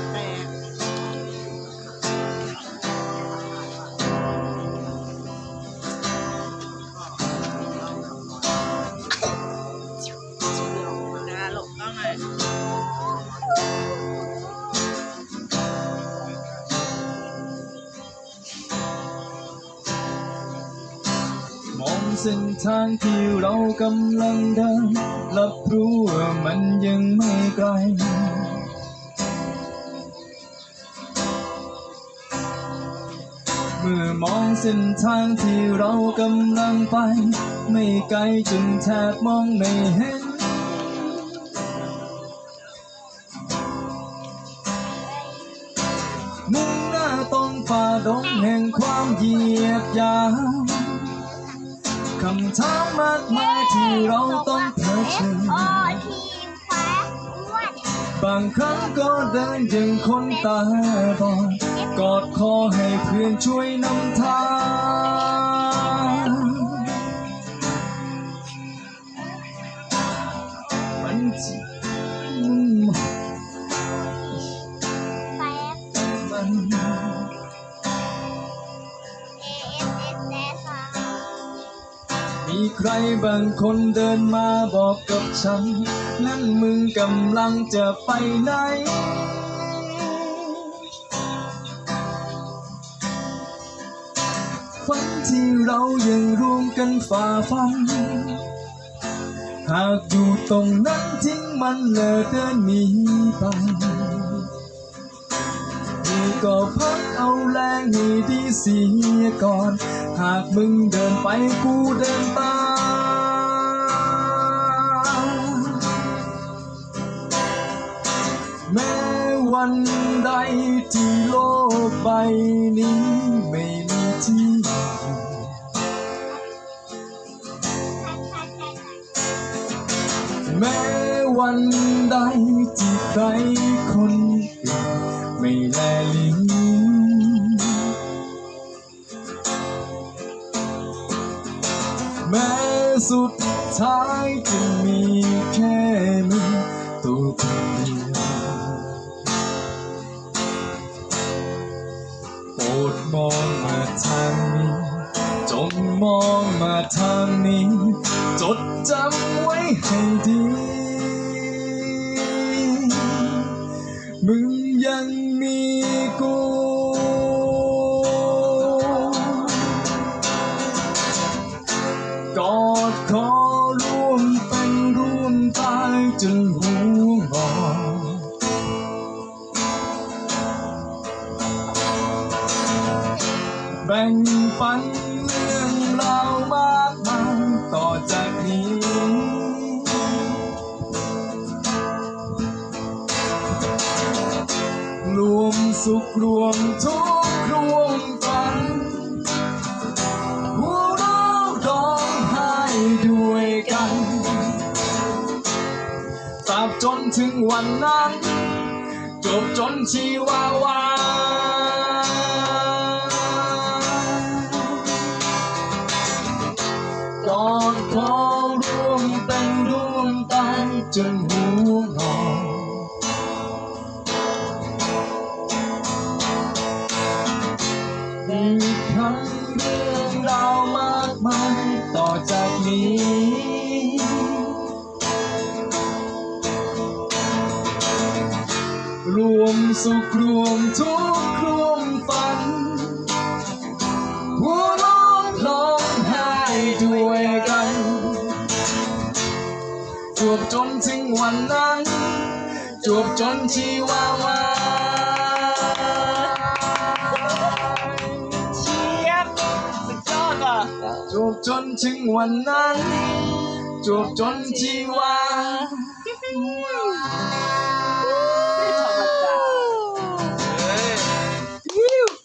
ดแตกนะหลบกล้องหน่อยมองเส้นทางที่เรากำลังเดินรับรู้ว่ามันยังไม่ไกล มื่อมองเส้นทางที่เรากำลังไป ไม่ไกลจนแทบมองไม่เห็น มุ่งหน้าต้องฝ่าดงแห่งความเหยียดยามคำถามมากมายที่เราต้องเผชิญโอทีฟ้าอ้วนบางครั้งก็เดินอย่างคนตาบอด กอดคอให้เพื่อนช่วยนำทาง มันจิมันแฟบมันเอเอสเอสเอสค่ะมีใครบางคนเดินมาบอกกับฉัน นั่นมึงกำลังจะไปไหน ที่เรายังร่วมกันฝ่าฟัน หากอยู่ตรงนั้นทิ้งมันเลิกเดินหนีไปนี่ก็พักเอาแรงให้ดีเสียก่อน หากมึงเดินไปกูเดินตามแม้วันใดที่โลกใบนี้ แม้วันใดที่ใครคนอื่นไม่แลลิ้งแม้สุดท้ายจะมีแค่มึงตัวคนเดียวโปรดมองมาทางนี้ จงมองมาทางนี้ จดจำไว้ให้ดี มึงยังมีกูกอดคอร่วมเป็นร่วมตายจนหัวงอกแบ่งปัน สุขรวมทุกข์รวมฝัน หัวเราะร้องไห้ด้วยกันตราบจนถึงวันนั้น จบจนชีวาวากอดคอร่วมเป็นร่วมตายจนหัวงอก เรื่องราวมากมายต่อจากนี้ รวมสุขรวมทุกข์รวมฝันหัวเราะร้องไห้ด้วยกันจวบจนถึงวันนั้นจวบจนชีวาวา ถึงวันนั้น จวบจนชีวา